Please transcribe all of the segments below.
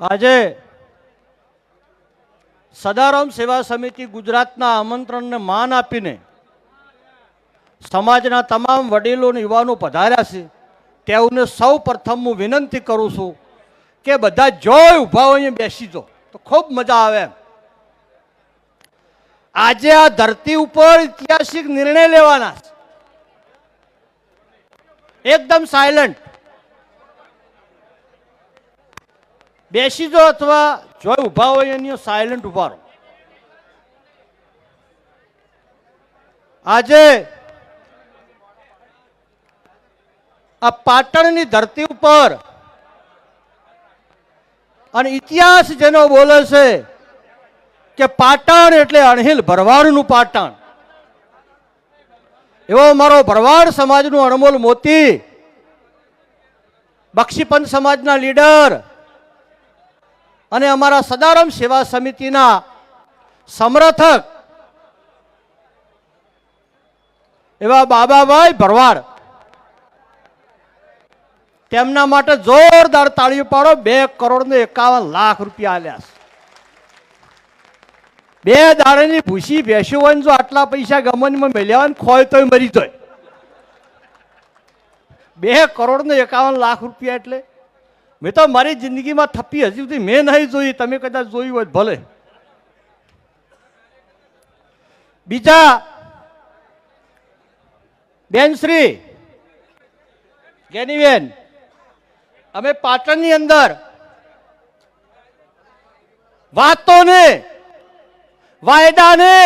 આજે સદારામ સેવા સમિતિ ગુજરાતના આમંત્રણને માન આપીને સમાજના તમામ વડીલો અને યુવાનો પધાર્યા છે, તેઓને સૌ પ્રથમ હું વિનંતી કરું છું કે બધા જોય ઊભા હોય બેસી જો તો ખૂબ મજા આવે એમ. આજે આ ધરતી ઉપર ઐતિહાસિક નિર્ણય લેવાના છે. એકદમ સાયલન્ટ બેસી જો અથવા જોય ઊભા હોય એની સાયલન્ટ ઊભા રહો. આજે આ પાટણની ધરતી ઉપર અને ઇતિહાસ જેનો બોલે છે કે પાટણ એટલે અણહિલ ભરવાડનું પાટણ. એવો મારો ભરવાડ સમાજનું અણમોલ મોતી બક્ષીપંથ સમાજના લીડર અને અમારા સદારામ સેવા સમિતિના સમર્થક એવા બાબાભાઈ ભરવાડ. તેમના માટે જોરદાર તાળીઓ પાડો, બે કરોડ ને એકાવન લાખ રૂપિયા આલ્યા બે દાડાની ભૂસી ભેંસ્યું હોય જો આટલા પૈસા ગમનમાં મેલ્યા હોય ખોય તોય મરી જાય. બે કરોડ ને એકાવન લાખ રૂપિયા એટલે મેં તો મારી જિંદગીમાં થપ્પી હજી સુધી મેં નહીં જોઈ, તમે કદાચ જોયું હોય ભલે. બીજા, બેનશ્રી, ગેનીબેન, અમે પાટણની અંદર વાતોને, વાયદાને,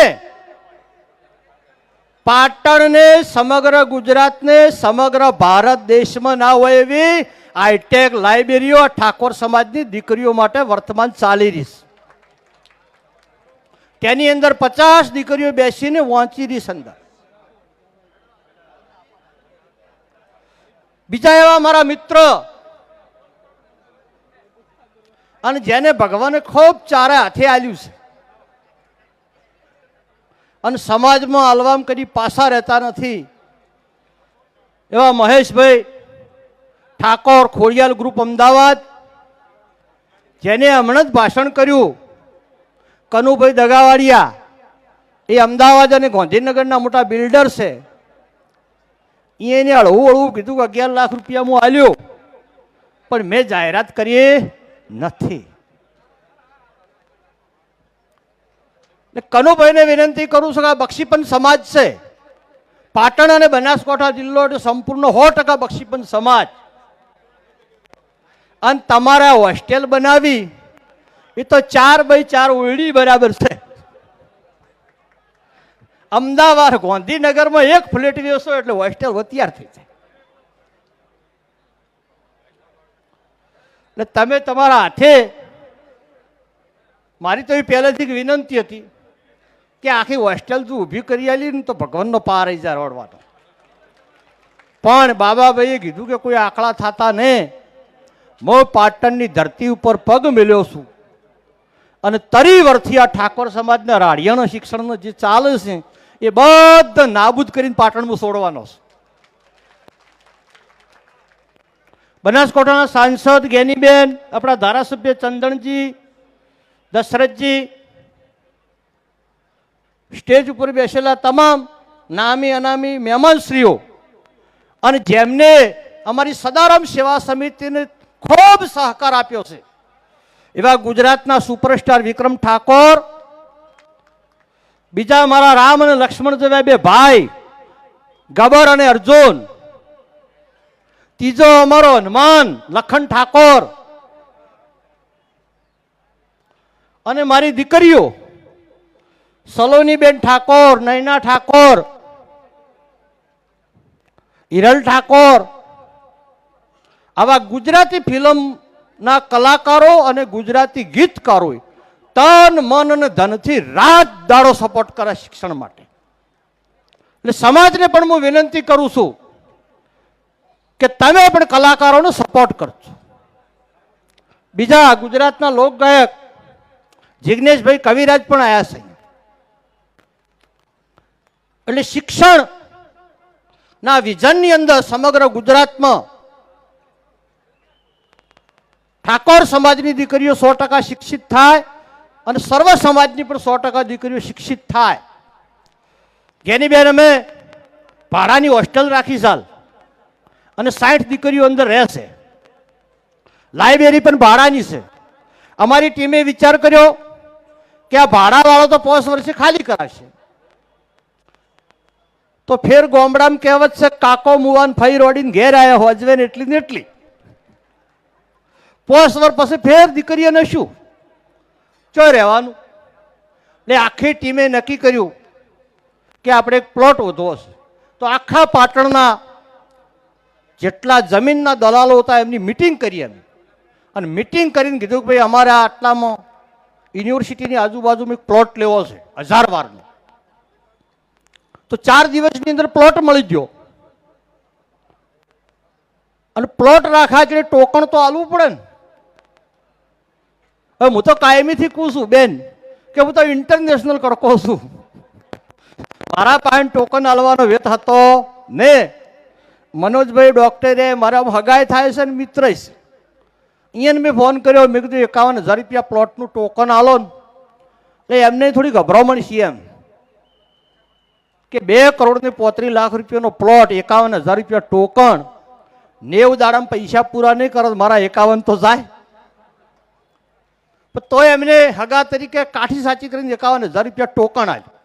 પાટણને, સમગ્ર ગુજરાતને, સમગ્ર ભારત દેશમાં ના હોય એવી હાઈટેક લાઇબ્રેરીઓ ઠાકોર સમાજની દીકરીઓ માટે વર્તમાન ચાલી રહીશ તેની અંદર પચાસ દીકરીઓ બેસીને વાંચી રહીશ અંદર. બીજા એવા મારા મિત્ર અને જેને ભગવાને ખૂબ ચારે હાથે આલ્યું છે. અને સમાજમાં અલવામ કદી પાછા રહેતા નથી. એવા મહેશભાઈ ઠાકોર ખોડિયાલ ગ્રુપ અમદાવાદ, જેને હમણાં જ ભાષણ કર્યું, કનુભાઈ દગાવાડિયા. એ અમદાવાદ અને ગાંધીનગરના મોટા બિલ્ડર છે. એને હળવું હળવું કીધું કે અગિયાર લાખ રૂપિયા હું આલ્યો. પણ મેં જાહેરાત કરી નથી. કનુભાઈને વિનંતી કરું છું કે આ બક્ષીપંચ સમાજ છે. પાટણ અને બનાસકાંઠા જિલ્લો એટલે સંપૂર્ણ સો ટકા બક્ષીપંચ સમાજ. અને તમારે હોસ્ટેલ બનાવી. એ તો ચાર બાય ચાર ઓયડી બરાબર છે. અમદાવાદ ગાંધીનગરમાં એક ફ્લેટ વેચો એટલે હોસ્ટેલ વતિયાર થઈ જાય. એટલે તમે તમારા હાથે મારી તો એ પહેલેથી વિનંતી હતી કે આખી હોસ્ટેલ તું ઊભી કરી આલી ને તો ભગવાનનો પાર આવી જાય રોડવાનો પણ બાબાભાઈએ કીધું કે કોઈ આંકડા થતા ને હું પાટણની ધરતી ઉપર પગ મેલ્યો છું. અને તરી વર્ષથી આ ઠાકોર સમાજના રાડિયાના શિક્ષણનો જે ચાલે છે, એ બધા નાબૂદ કરીને પાટણમાં છોડવાનો છે. બનાસકાંઠાના સાંસદ ગેનીબેન, આપણા ધારાસભ્ય ચંદનજી, દશરથજી, સ્ટેજ ઉપર બેસેલા તમામ નામી અનામી મહેમાનશ્રીઓ અને જેમને અમારી સદારામ સેવા સમિતિને ખૂબ સહકાર આપ્યો છે. એવા ગુજરાતના સુપરસ્ટાર વિક્રમ ઠાકોર, બીજા મારા રામ અને લક્ષ્મણ જેવા બે ભાઈ, ગબર અને અર્જુન, ત્રીજો અમારો હનુમાન, લખન ઠાકોર અને મારી દીકરીઓ, સલોનીબેન ઠાકોર નૈના ઠાકોર, હિરલ ઠાકોર આવા ગુજરાતી ફિલ્મના કલાકારો અને ગુજરાતી ગીતકારો તન, મન અને ધનથી રાત દાડો સપોર્ટ કરે શિક્ષણ માટે. એટલે સમાજને પણ હું વિનંતી કરું છું કે તમે પણ કલાકારોનો સપોર્ટ કરજો. બીજા ગુજરાતના લોકગાયક જિગ્નેશભાઈ કવિરાજ પણ આવ્યા છે એટલે શિક્ષણના વિઝનની અંદર સમગ્ર ગુજરાતમાં ઠાકોર સમાજની દીકરીઓ સો ટકા શિક્ષિત થાય અને સર્વ સમાજની પણ સો ટકા દીકરીઓ શિક્ષિત થાય. જેની બેન અમે ભાડાની હોસ્ટેલ રાખી ચાલ અને સાઠ દીકરીઓ અંદર રહેશે લાઇબ્રેરી પણ ભાડાની છે. અમારી ટીમે વિચાર કર્યો કે આ ભાડાવાળો તો પોસ વર્ષે ખાલી કરાશે તો ફેર ગોમડામ કહેવત છે, કાકો મુવાન ફઈ રોડીને ઘેર આવ્યા હોજવે ને એટલી ને એટલી. પોસ વર પછી ફેર દીકરીઓને શું ચો રહેવાનું? એટલે આખી ટીમે નક્કી કર્યું કે આપણે એક પ્લોટ વધવો છે તો આખા પાટણના જેટલા જમીનના દલાલો હતા એમની મિટિંગ કરી એમ અને મિટિંગ કરીને કીધું કે ભાઈ, અમારે આટલામાં યુનિવર્સિટીની આજુબાજુ એક પ્લોટ લેવો છે, હજાર વારનો. તો ચાર દિવસની અંદર પ્લોટ મળી ગયો. અને પ્લોટ રાખા એટલે ટોકણ તો આલવું પડે ને. હવે હું તો કાયમીથી કહું છું, બેન, કે હું તો ઇન્ટરનેશનલ કડકો છું. મારા પાસે ટોકન આલવાનો વેત હતો ને મનોજભાઈ ડોક્ટરે મારા હગાય થાય છે ને મિત્ર છે. અહીંયા મેં ફોન કર્યો, મેં કીધું એકાવન હજાર રૂપિયા પ્લોટનું ટોકન આલો ને. એટલે એમને થોડી ગભરામણ છે એમ. કે બે કરોડ ને પોત્રીસ લાખ રૂપિયાનો પ્લોટ એકાવન હજાર રૂપિયા ટોકન નેવ દાડામાં પૈસા પૂરા નહીં કરો મારા એકાવન તો જાય. પણ તોય એમને હગા તરીકે કાઠી સાચી કરીને એકાવન હજાર રૂપિયા ટોકણ આલ્યું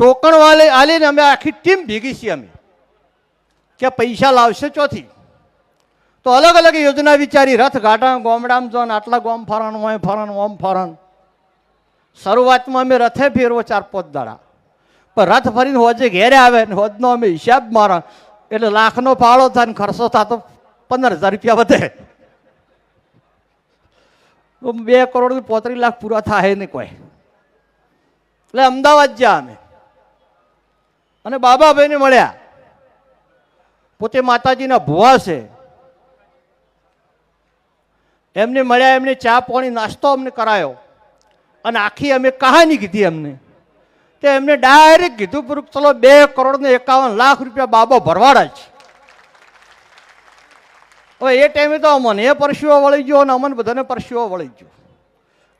ટોકણ વાલે આલીને અમે આખી ટીમ ભેગી છીએ અમે. કે પૈસા લાવશે ચોથી. તો અલગ અલગ યોજના વિચારી, રથ ગાઢા, ગોમડામ જોન આટલા ગોમ ફરણ હોય ફરણ ઓમ ફરણ શરૂઆતમાં અમે રથે ફેરવો ચાર પાંચ દાડા. પણ રથ ફરીને હોજે ઘેરે આવે ને હોજનો અમે હિસાબ મારા. એટલે લાખનો ફાળો થાય ને ખર્ચો થતો પંદર હજાર રૂપિયા વધે. તો બે કરોડ પોત્રીસ લાખ પૂરા થાય નહીં કોઈ. એટલે અમદાવાદ જ્યાં અમે. અને બાબાભાઈને મળ્યા. પોતે માતાજીના ભુવા છે. એમને મળ્યા, એમને ચા પાણી, નાસ્તો અમને કરાયો. અને આખી અમે કહાની કીધી એમને. તે એમને ડાયરેક્ટ કીધું, પૂરું, ચલો બે કરોડ ને એકાવન લાખ રૂપિયા બાબો ભરવાડા છે હવે એ ટાઈમે તો અમને પરસ્યો વળી ગયો અને અમને બધાને પરસ્યો વળી ગયો.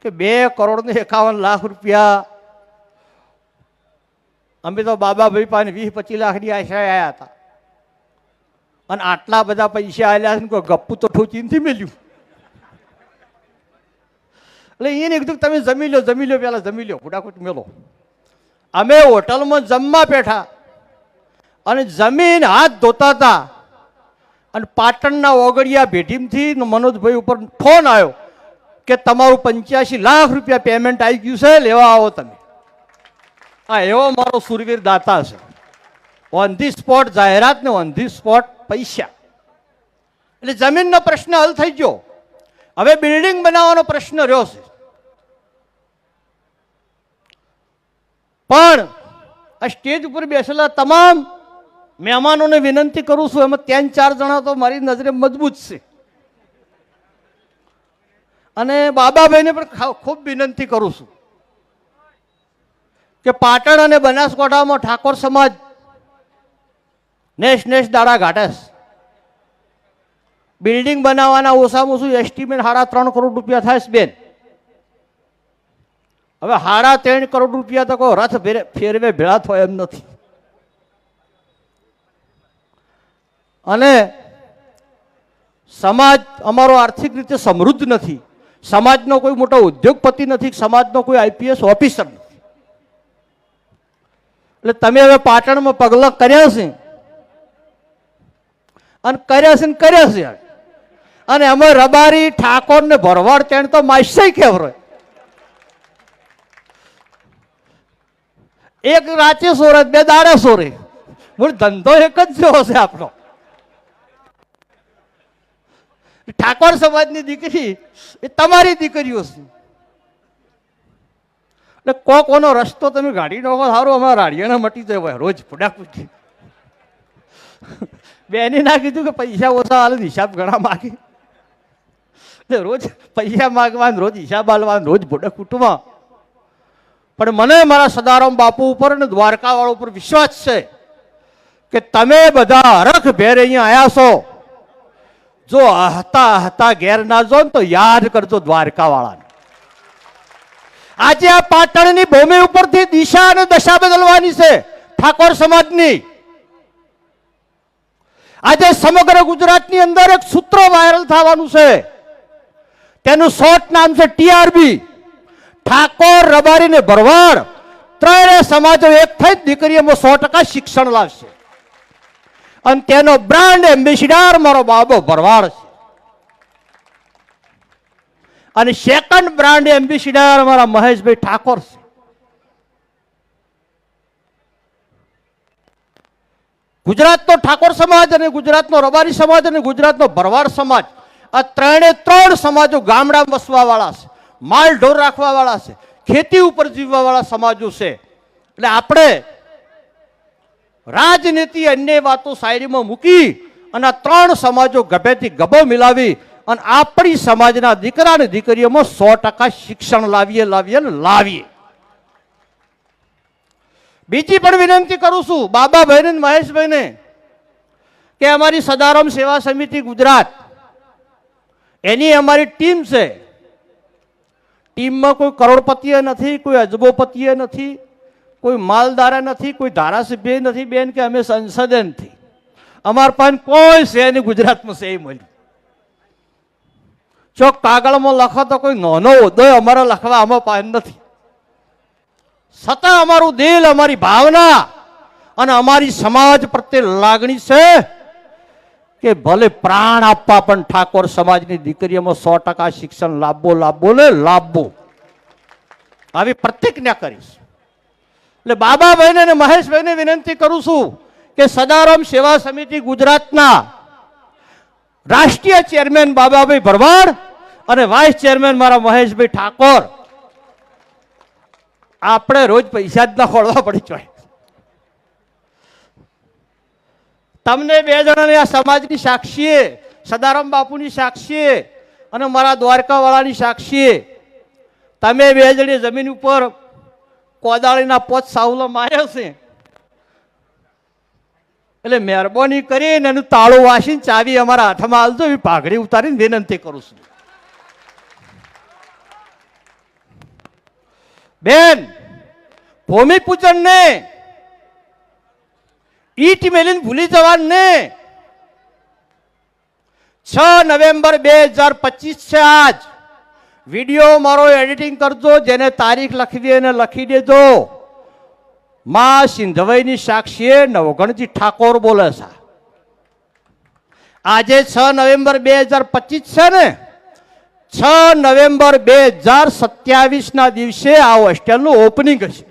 કે બે કરોડ એકાવન લાખ રૂપિયા. અમે તો બાબાભાઈ પાસે વીસ પચીસ લાખની આશા આવ્યા હતા. અને આટલા બધા પૈસા આવેલા છે કોઈ ગપ્પુ તો ઠોચી નથી મેલ્યું. એટલે એને કીધું તમે જમી લો જમી લો, પેલા જમી લો, ફુટાફુટ મેલો. અમે હોટલમાં જમવા બેઠા. અને જમીન હાથ ધોતા હતા. અને પાટણના ઓગળિયા ભેટીમથી મનોજભાઈ ઉપર ફોન આવ્યો કે તમારું પંચ્યાસી લાખ રૂપિયા પેમેન્ટ આવી ગયું છે, લેવા આવો તમે. હા એવો મારો સુરવીર દાતા છે. ઓન ધી સ્પોટ જાહેરાત ને ઓન ધી સ્પોટ, પૈસા. એટલે જમીનનો પ્રશ્ન હલ થઈ ગયો. હવે બિલ્ડિંગ બનાવવાનો પ્રશ્ન રહ્યો છે. પણ આ સ્ટેજ ઉપર બેસેલા તમામ મહેમાનોને વિનંતી કરું છું, એમાં ત્રણ ચાર જણા તો મારી નજરે મજબૂત છે. અને બાબાભાઈને પણ ખૂબ વિનંતી કરું છું કે પાટણ અને બનાસકાંઠામાં ઠાકોર સમાજ, નેશ નેશ દાડા ઘાટેશ બિલ્ડિંગ બનાવવાના ઓછામાં ઓછું એસ્ટિમેટ સાડા ત્રણ કરોડ રૂપિયા થાય બેન. હવે સાડા ત્રણ કરોડ રૂપિયા તો કોઈ રથ ફેરે- ફેરવે, ભેળા થાય એમ નથી. અને સમાજ અમારો આર્થિક રીતે સમૃદ્ધ નથી. સમાજનો કોઈ મોટો ઉદ્યોગપતિ નથી, સમાજનો કોઈ આઈપીએસ ઓફિસર નથી. એટલે તમે હવે પાટણમાં પગલાં કર્યા છે. અને કર્યા છે ને કર્યા છે અને અમે રબારી, ઠાકોર ને ભરવાડ તેણ તો માસ્ય કેવરો એક રાચે સોરે, બે દાડે સોરે. મૂળ ધંધો એક જ જેવો છે આપણો. ઠાકોર સમાજની દીકરી એ તમારી દીકરીઓ છે. એટલે કો કોનો રસ્તો તમે ગાડી નાખો સારું અમારા રાડિયાના મટી જાય રોજ ફુડાકુટી બેને ના કીધું કે પૈસા ઓછા હાલ હિસાબ ઘણા માગે. રોજ પૈસા માગવાનું, રોજ હિસાબ હાલવાનું રોજ ફુડા કૂટવા પણ મને મારા સદારામ બાપુ ઉપર અને દ્વારકાવાળા ઉપર વિશ્વાસ છે કે તમે બધા હરખ ભેર અહીંયા આવ્યા છો. જો હતા હતા ઘેર ના જો તો યાદ કરજો દ્વારકા વાળાને આજે આ પાટણની ભૂમિ ઉપરથી દિશા અને દશા બદલવાની છે ઠાકોર સમાજની. આજે સમગ્ર ગુજરાતની અંદર એક સૂત્ર વાયરલ થવાનું છે. તેનું શોર્ટ નામ છે ટીઆરબી. ઠાકોર રબારી ને ભરવાડ. ત્રણે સમાજો એક થઈ દીકરીઓમાં સો ટકા શિક્ષણ લાવશે. અને તેનો બ્રાન્ડ એમ્બેસિડર મારો બાબો ભરવાડ છે. અને સેકન્ડ બ્રાન્ડ એમ્બેસિડર મારા મહેશભાઈ ઠાકોર છે. ગુજરાતનો ઠાકોર સમાજ અને ગુજરાતનો રબારી સમાજ અને ગુજરાતનો ભરવાડ સમાજ. આ ત્રણે ત્રણ સમાજો ગામડા વસવા વાળા છે, માલ ઢોર રાખવા વાળા છે, ખેતી ઉપર જીવવા વાળા સમાજો છે. એટલે આપણે રાજનીતિ અન્ય વાતો સાઈડમાં મૂકી અને ત્રણ સમાજો ગભેથી ગભો મિલાવી અને આપણી સમાજના દીકરા અને દીકરીઓમાં સો ટકા શિક્ષણ લાવીએ લાવીએ ને લાવીએ. બીજી પણ વિનંતી કરું છું, બાબાભાઈને અને મહેશભાઈને, કે અમારી સદારામ સેવા સમિતિ ગુજરાત, એની અમારી ટીમ છે. ટીમમાં કોઈ કરોડપતિએ નથી, કોઈ અજબોપતિએ નથી. કોઈ માલદારા નથી, કોઈ ધારાસભ્ય નથી બેન કે અમે સંસદે નથી અમારા પાસે કોઈ છે નહીં ગુજરાતમાં છે મળ્યું. જો કાગળમાં લખો તો કોઈ નાનો ઉદય અમારે લખવા અમારા પાસે નથી. છતાં અમારું દિલ, અમારી ભાવના અને અમારી સમાજ પ્રત્યે લાગણી છે કે ભલે પ્રાણ આપવા પણ ઠાકોર સમાજની દીકરીઓમાં સો ટકા શિક્ષણ લાભવો લાભવો ને લાભવો આવી પ્રતિજ્ઞા કરીશ. એટલે બાબાભાઈને અને મહેશભાઈને વિનંતી કરું છું કે સદારામ સેવા સમિતિ ગુજરાતના રાષ્ટ્રીય ચેરમેન બાબાભાઈ ભરવાડ અને વાઇસ ચેરમેન મારા મહેશભાઈ ઠાકોર. આપણે રોજ પૈસા જ ના ખોળવા પડી જોઈએ તમને બે જણાને આ સમાજની સાક્ષીએ, સદારામ બાપુની સાક્ષીએ અને મારા દ્વારકાવાળાની સાક્ષીએ. તમે બે જણી જમીન ઉપર કોદાળીના પોત સાવલો માર્યો છે. એટલે મહેરબાની કરીને એનું તાળું વાસીને ચાવી અમારા હાથમાં હાલજો એવી પાઘડી ઉતારીને વિનંતી કરું છું. બેન ભૂમિપૂજન ને ઈટ મેલીને ભૂલી જવાનું ને છ નવેમ્બર બે હજાર પચીસ છે આજ. વીડિયો મારો એડિટિંગ કરજો, જેને તારીખ લખવી એને લખી દેજો. માં સિંધવઈની સાક્ષીએ નવગણજી ઠાકોર બોલે છે. આજે છ નવેમ્બર બે હજાર પચીસ છે ને? છ નવેમ્બર બે હજાર સત્યાવીસ ના દિવસે આ હોસ્ટેલનું ઓપનિંગ હશે.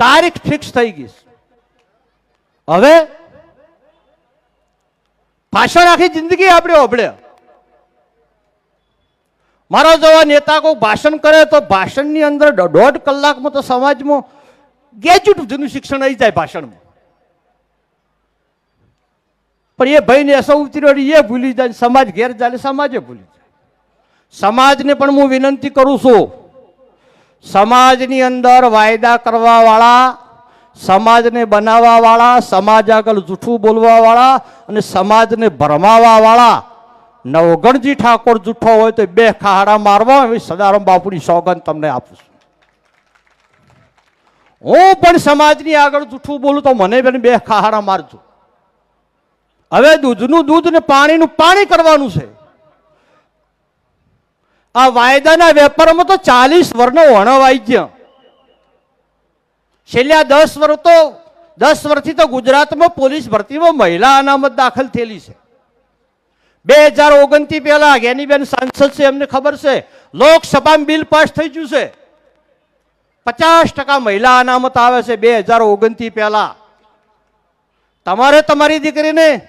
તારીખ ફિક્સ થઈ ગઈ હવે પાછળ આખી જિંદગી આપણે ઓભળે મારો જેવા નેતા કોઈ ભાષણ કરે તો ભાષણની અંદર દોઢ કલાકમાં તો સમાજમાં ગેજ્યુટ સુધીનું શિક્ષણ આવી જાય ભાષણમાં. પણ એ ભાઈને એસો ઉતર્યો એ ભૂલી જાય, સમાજ ઘેર જાય સમાજે ભૂલી જાય. સમાજને પણ હું વિનંતી કરું છું, સમાજની અંદર વાયદા કરવા વાળા સમાજને બનાવવા વાળા સમાજ આગળ જૂઠું બોલવા વાળા અને સમાજને ભરમાવા વાળા નવગણજી ઠાકોર જૂઠો હોય તો બે ખાડા મારવા એવી સદારામ બાપુની સોગંદ તમને આપું છું. હું પણ સમાજની આગળ જૂઠું બોલું તો મને બેન બે ખાડા મારજો. હવે દૂધનું દૂધ ને પાણીનું પાણી કરવાનું છે. આ વાયદાના વેપારમાં તો ચાલીસ વર્ણો વણવ આવી ગયા. છેલ્લા દસ વર્ષ તો દસ વર્ષથી તો ગુજરાતમાં પોલીસ ભરતીમાં મહિલા અનામત દાખલ થયેલી છે. બે હજાર ઓગણથી પહેલા ગેનીબેન સાંસદ છે, એમને ખબર છે? લોકસભામાં બિલ પાસ થઈ ગયું છે. પચાસ ટકા મહિલા અનામત આવે છે બે હજાર ઓગણથી પહેલા. તમારે તમારી દીકરીને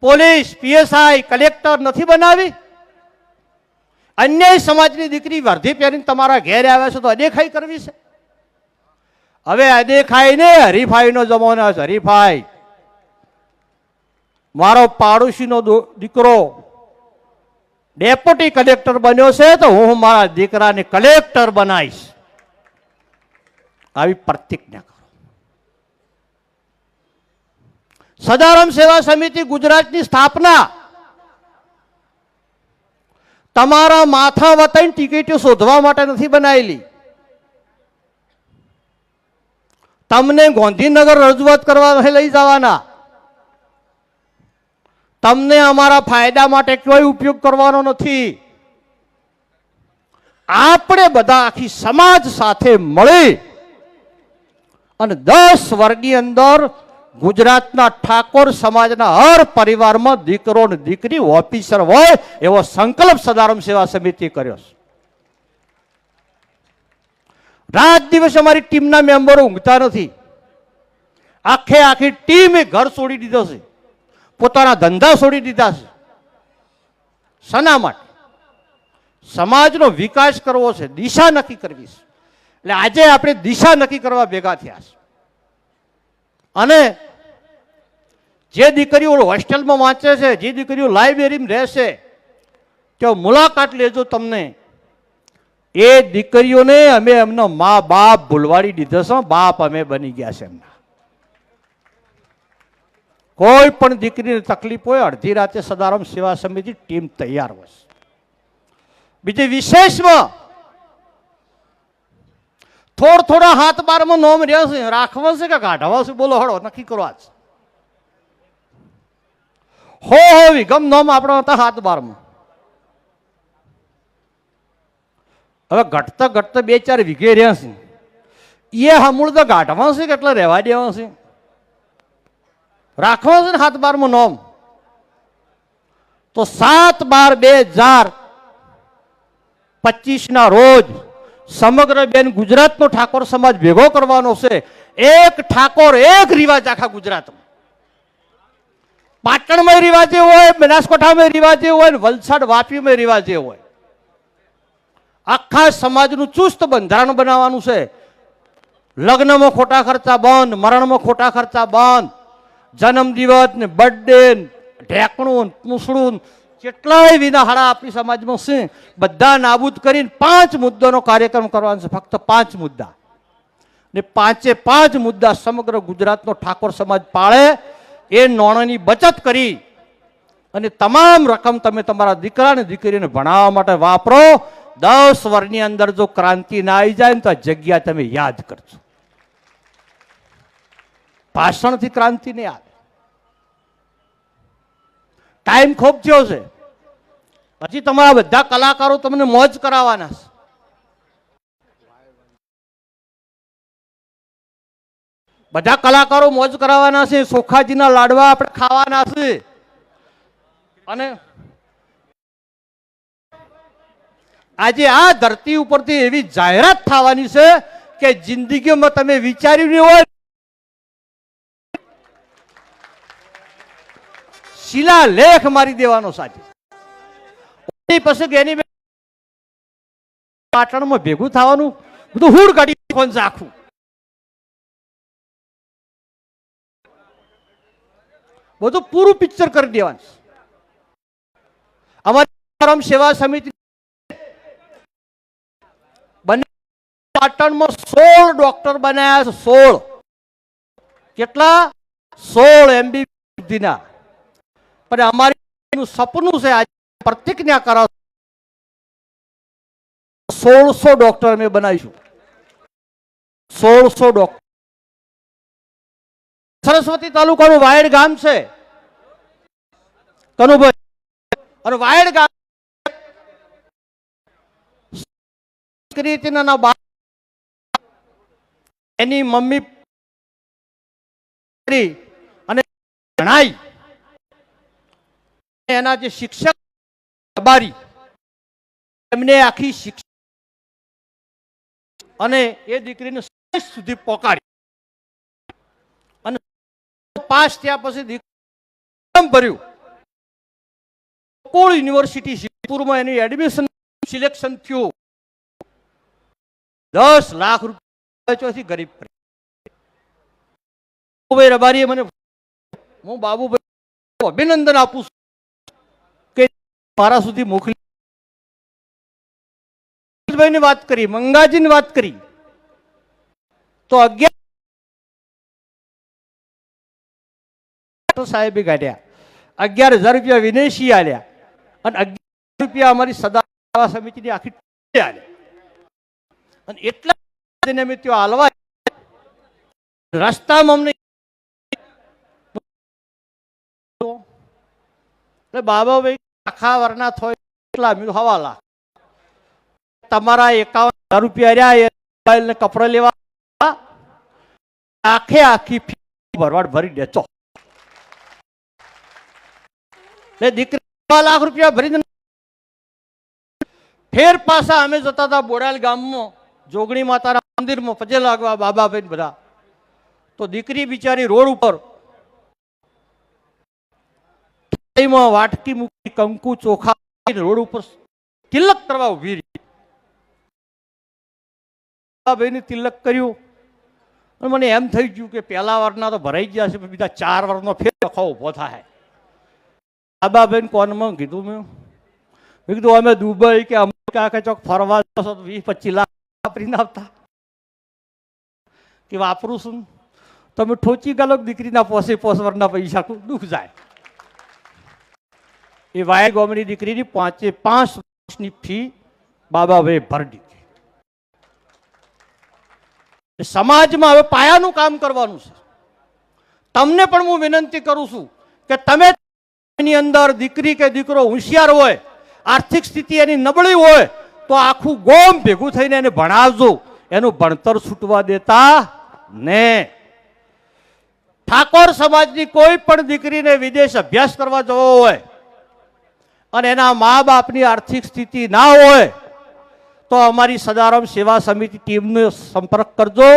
પોલીસ, પીએસઆઈ, કલેક્ટર નથી બનાવી? અન્ય સમાજની દીકરી વર્ધી પહેરીને તમારા ઘેર આવે છે તો અદેખાઈ કરવી છે? હવે અદેખાઈ ને હરીફાઈનો જમાનો છે, હરીફાઈ. મારો પાડોશીનો દીકરો ડેપ્યુટી કલેક્ટર બન્યો છે તો હું મારા દીકરાને કલેક્ટર બનાવીશ. આવી પ્રતિજ્ઞા કરો. સદારામ સેવા સમિતિ ગુજરાતની સ્થાપના. તમારા માથા વતાઈને ટિકિટો શોધવા માટે નથી બનાવેલી. તમને ગાંધીનગર રજૂઆત કરવા લઈ જવાના. તમને અમારા ફાયદા માટે કોઈ ઉપયોગ કરવાનો નથી. આપણે બધા આખી સમાજ સાથે મળી અને દસ વર્ગની અંદર ગુજરાતના ઠાકોર સમાજના હર પરિવારમાં દીકરો ને દીકરી ઓફિસર હોય એવો સંકલ્પ સદારામ સેવા સમિતિ કર્યો છે. રાત દિવસ અમારી ટીમના મેમ્બરો ઊંઘતા નથી. આખે આખી ટીમે ઘર છોડી દીધો છે. પોતાના ધંધા છોડી દીધા છે. શના માટે? સમાજનો વિકાસ કરવો છે, દિશા નક્કી કરવી છે. એટલે આજે આપણે દિશા નક્કી કરવા ભેગા થયા છે. અને જે દીકરીઓ હોસ્ટેલમાં વાંચે છે, જે દીકરીઓ લાઇબ્રેરીમાં રહેશે તો મુલાકાત લેજો તમને. એ દીકરીઓને અમે એમનો મા બાપ ભૂલવાડી દીધો છે, બાપ અમે બની ગયા છે એમના. કોઈ પણ દીકરીને તકલીફ હોય, અડધી રાતે સદારામ સેવા સમિતિ ટીમ તૈયાર હોય. છે. બીજી વિશેષમાં થોડ થોડા હાથ બારમાં નોમ રહ્યા છે, રાખવા છે કે કાઢવા છે, બોલો હળો, નક્કી કરો આજ. હો હો, વિગમ નોમ આપણા હતા હાથ બારમાં. હવે ઘટતા ઘટતા બે ચાર વીઘે રહ્યા છે. એ હમૂળ તો ગાઢવા છે કે એટલે રહેવા દેવા છે? રાખવા છે ને હાથ બારમાં નોમ? તો સાત બાર બે હજાર પચીસના રોજ સમગ્ર બેન ગુજરાતનો ઠાકોર સમાજ ભેગો કરવાનો છે. એક ઠાકોર, એક રિવાજ આખા ગુજરાતમાં. પાટણમાં રિવાજે હોય, બનાસકાંઠામાં રિવાજે હોય વલસાડ વાપીમાં રિવાજે હોય. આખા સમાજનું ચુસ્ત બંધારણ બનાવવાનું છે. લગ્નમાં ખોટા ખર્ચા બંધ, મરણમાં ખોટા ખર્ચા બંધ. જન્મદિવસ ને બર્થડે ઢેકણું ને કેટલાય વિના હાડા આપણી સમાજમાં છે, બધા નાબૂદ કરીને પાંચ મુદ્દાનો કાર્યક્રમ કરવાનો છે, ફક્ત પાંચ મુદ્દા. ને પાંચે પાંચ મુદ્દા સમગ્ર ગુજરાતનો ઠાકોર સમાજ પાળે, એ નોણાની બચત કરી અને તમામ રકમ તમે તમારા દીકરા અને દીકરીને ભણાવવા માટે વાપરો. દસ વર્ષની અંદર જો ક્રાંતિ ના આવી જાય ને તો આ જગ્યા તમે યાદ કરજો. ભાષણથી ક્રાંતિ નહીં આવે. ટાઈમ ખૂબ થયો છે. પછી તમારા બધા કલાકારો તમને મોજ કરાવવાના છે. બધા કલાકારો મોજ કરાવવાના છે. સોખાજીના લાડવા આપણે ખાવાના છે. અને આજે આ ધરતી ઉપરથી એવી જાહેરાત થવાની છે કે જિંદગીમાં તમે વિચાર્યું નહીં હોય શિલા લેખ મારી દેવાનો સાચી. પછી પાટણમાં ભેગું થવાનું. બધું હુડ કાઢી આખું બધું પૂરું પિક્ચર કરી દેવાનું. અમારી સેવા સમિતિ બંને પાટણમાં સોળ ડોક્ટર બનાયા છે, સોળ. કેટલા? સોળ એમબી સુધીના પણ અમારી સપનું છે આજે પ્રતિજ્ઞા કરો સોળસો ડોક્ટર અમે બનાવીશું. સોળસો ડોક્ટર. સરસ્વતી તાલુકાનું વાયડ ગામ છે. કનુભાઈ. અને વાયડ ગામ બા એની મમ્મી અને જણાઈ એના જે શિક્ષક અબારી એમને આખી શિક્ષક અને એ દીકરીને સુધી પોકાડી અને પાસ થયા પછી દીકરી ભર્યું. કોળ યુનિવર્સિટી સિદ્ધપુરમાં એની એડમિશન સિલેક્શન થયું. દસ લાખ રૂપિયા ગરીબ રબારીએ મને હું બાબુભાઈ અભિનંદન આપું છું. મારા સુધી મોકલી. વાત કરી, મંગાજીની વાત કરી. તો અગિયાર સાહેબે કાઢ્યા. અગિયાર હજાર રૂપિયા વિનેશી આલ્યા અને અગિયાર રૂપિયા અમારી સદા સમિતિની આખી અને એટલા અમે ત્યાં હાલવા રસ્તામાં અમને એટલે બાબાભાઈ આખા વરના થોય હવા લાખ તમારા એકાવન હજાર રૂપિયા રહ્યા એ મોબાઈલને લેવા. આખે આખી ભરવાડ ભરી દેચો એટલે દીકરી લાખ રૂપિયા ભરી ફેર પાછા અમે જતા હતા બોડાલ ગામમાં, જોગણી માતાના મંદિરમાં પજે લાગવા બાબાભાઈ બધા. તો દીકરી બિચારી રોડ ઉપર થાળીમાં વાટકી મૂકી કંકુ ચોખા રોડ ઉપર તિલક કરવા ઊભી રહી. બાબાભાઈને તિલક કર્યું. અને મને એમ થઈ ગયું કે પહેલા વારના તો ભરાઈ ગયા છે બીજા ચાર વારનો ફેર લખો ઊભો થાય. બાબાભાઈને કોનમાં કીધું મેં. મેં કીધું, અમે દુબઈ કે અમેરિકા કે ચોક ફરવા જશો તો વીસ પચીસ લાખ વાપરીને આવતા. કે વાપરું છું તમે ઠોચી ગાલો દીકરીના પોસે પૈસા ખૂબ દુઃખ જાય. એ વાય ગોમની દીકરીની પાંચે પાંચ વર્ષની ફી બાબાભાઈ ભરી દીધી. સમાજમાં હવે પાયાનું કામ કરવાનું છે. તમને પણ હું વિનંતી કરું છું કે તમે એની અંદર દીકરી કે દીકરો હોશિયાર હોય, આર્થિક સ્થિતિ એની નબળી હોય, તો આખું ગોમ ભેગું થઈને એને ભણાવજો. એનું ભણતર છૂટવા દેતા ને. ઠાકોર સમાજની કોઈ પણ દીકરીને વિદેશ અભ્યાસ કરવા જવો હોય અને એના મા બાપની આર્થિક સ્થિતિ ના હોય, તો અમારી સદારામ સેવા સમિતિ ટીમનો સંપર્ક કરજો.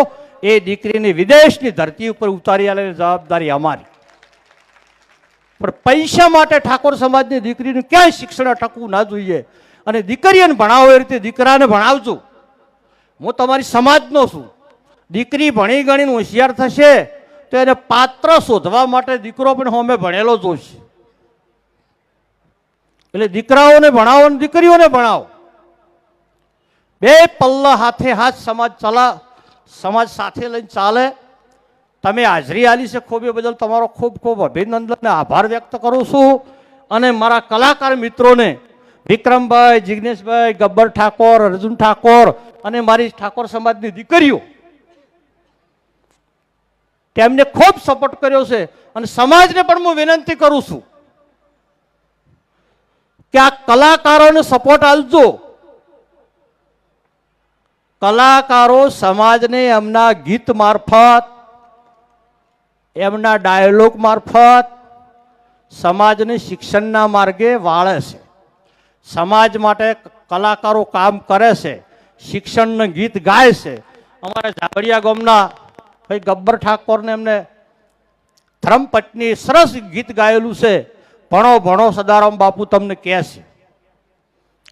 એ દીકરીને વિદેશની ધરતી ઉપર ઉતારી આવે જવાબદારી અમારી. પણ પૈસા માટે ઠાકોર સમાજની દીકરીને ક્યાંય શિક્ષણ અટકવું ના જોઈએ. અને દીકરીઓને ભણાવો એ રીતે દીકરાને ભણાવજો. હું તમારી સમાજનો છું. દીકરી ભણી ગણીને હોશિયાર થશે, તો એને પાત્ર શોધવા માટે દીકરો પણ હોમે ભણેલો જોઈશે એટલે દીકરાઓને ભણાવો અને દીકરીઓને ભણાવો. બે પલ્લા હાથે હાથ સમાજ ચલા, સમાજ સાથે લઈને ચાલે. તમે હાજરી આલી છે ખૂબ એ બદલ તમારો ખૂબ ખૂબ અભિનંદન આભાર વ્યક્ત કરું છું. અને મારા કલાકાર મિત્રોને, વિક્રમભાઈ, જિગ્નેશભાઈ, ગબ્બર ઠાકોર, અર્જુન ઠાકોર અને મારી ઠાકોર સમાજની દીકરીઓ, તેમને ખૂબ સપોર્ટ કર્યો છે. અને સમાજને પણ હું વિનંતી કરું છું. કે આ કલાકારોને સપોર્ટ આપજો. કલાકારો સમાજને એમના ગીત મારફત, એમના ડાયલોગ મારફત, સમાજને શિક્ષણના માર્ગે વાળે છે. સમાજ માટે કલાકારો કામ કરે છે, શિક્ષણનું ગીત ગાય છે. અમારા ઝાબડિયા ગામના ભાઈ ગબ્બર ઠાકોરને એમને ધર્મપત્ની સરસ ગીત ગાયેલું છે. ભણો ભણો, સદારામ બાપુ તમને કહે છે.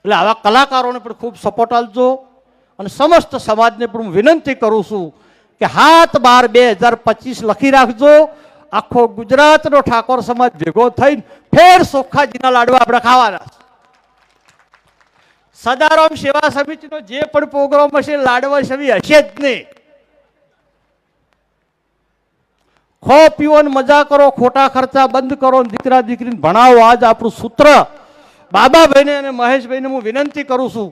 એટલે આવા કલાકારોને પણ ખૂબ સપોર્ટ આપજો અને સમસ્ત સમાજને પણ હું વિનંતી કરું છું કે હાથ બાર બે હજાર પચીસ લખી રાખજો. આખો ગુજરાતનો ઠાકોર સમાજ ભેગો થઈને ફેર સોખાજીના લાડવા આપણે ખાવાના. સદારામ સેવા સમિતિનો જે પણ પ્રોગ્રામ હશે, લાડવા સવી હશે જ નહીં. ખો ને મજા કરો, ખોટા ખર્ચા બંધ કરો દીકરા દીકરીને ભણાવો. આજ આપણું સૂત્ર બાબાભાઈને અને મહેશભાઈને હું વિનંતી કરું છું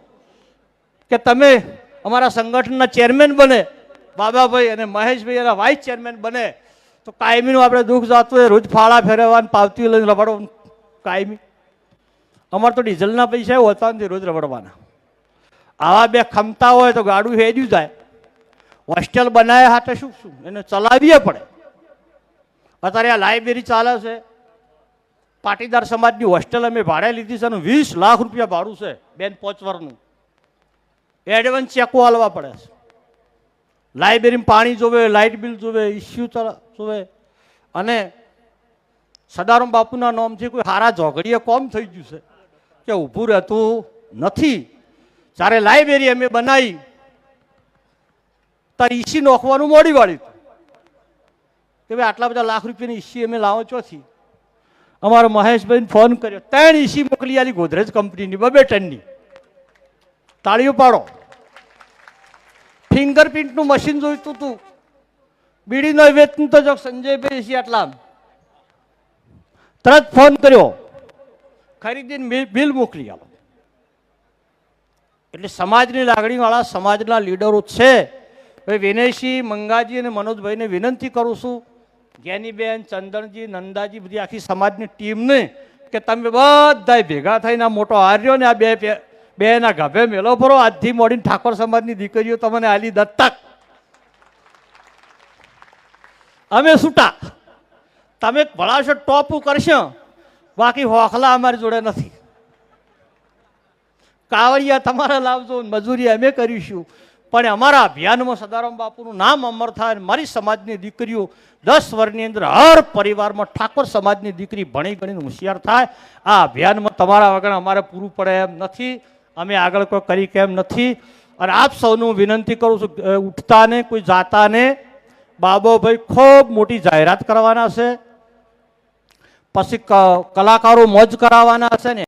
કે તમે અમારા સંગઠનના ચેરમેન બને, બાબાભાઈ અને મહેશભાઈ એના વાઇસ ચેરમેન બને. તો કાયમીનું આપણે દુઃખ જાતું હોય, રોજ ફાળા ફેરવવાનું, પાવતી લઈને રબડો કાયમી. અમારે તો ડીઝલના પૈસા હોતા નથી રોજ રબડવાના આવા બે ખમતા હોય તો ગાડું હેડ્યું જાય. હોસ્ટેલ બનાવ્યા હાથે શું શું? એને ચલાવીએ પડે. અત્યારે આ લાઇબ્રેરી ચાલે છે. પાટીદાર સમાજની હોસ્ટેલ અમે ભાડે લીધી છે અને વીસ લાખ રૂપિયા ભાડું છે બેન પોચવરનું. એડવાન્સ ચેકો હાલવા પડે છે. લાઇબ્રેરીમાં પાણી જોવે લાઇટ બિલ જોવે ઇસ્યુ જોવે. અને સદારામ બાપુના નામથી કોઈ હારા ઝોઘડીએ કોમ થઈ ગયું છે કે ઊભું રહેતું નથી. જ્યારે લાઇબ્રેરી અમે બનાવી, ત્યારે ઈસી નોખવાનું મોડી વાળી કે ભાઈ આટલા બધા લાખ રૂપિયાની ઈસી અમે લાવો ચોથી. અમારો મહેશભાઈને ફોન કર્યો. ત્રણ ઈસી મોકલી આલી ગોદરેજ કંપનીની, બબે ટનની. તાળીઓ પાડો. ફિંગરપ્રિન્ટનું મશીન જોઈતું તું. બીડીનો વેચતું તો જો સંજયભાઈ છે આટલા તરત ફોન કર્યો. ખરીદીને બિલ- મોકલી આલો. એટલે સમાજની લાગણીવાળા, સમાજના લીડરો છે. હવે વિનયસિંહ, મંગાજી અને મનોજભાઈને વિનંતી કરું છું જ્ઞાનીબેન ચંદનજી, નંદાજી બધી આખી સમાજની ટીમને કે તમે બધાય ભેગા થઈને મોટો હાર્યો ને આ બે બેના ગભે મેલો ફરો. આજથી મોડીને ઠાકોર સમાજની દીકરીઓ તમને આલી દત્તક. અમે છૂટા તમે ભળાશો, ટોપું કરશો. બાકી હોખલા અમારી જોડે નથી. કાવડિયા તમારે લાવજો મજૂરી અમે કરીશું. પણ અમારા અભિયાનમાં સદારામ બાપુનું નામ અમર થાય અને મારી સમાજની દીકરીઓ દસ વર્ષની અંદર હર પરિવારમાં ઠાકોર સમાજની દીકરી ભણી ગણીને હોશિયાર થાય. આ અભિયાનમાં તમારા વગર અમારે પૂરું પડે એમ નથી. અમે આગળ કોઈ કરી કે એમ નથી. અને આપ સૌનું વિનંતી કરું છું ઉઠતાને કોઈ જાતાને બાબોભાઈ ખૂબ મોટી જાહેરાત કરવાના છે. પછી કલાકારો મોજ કરાવવાના છે ને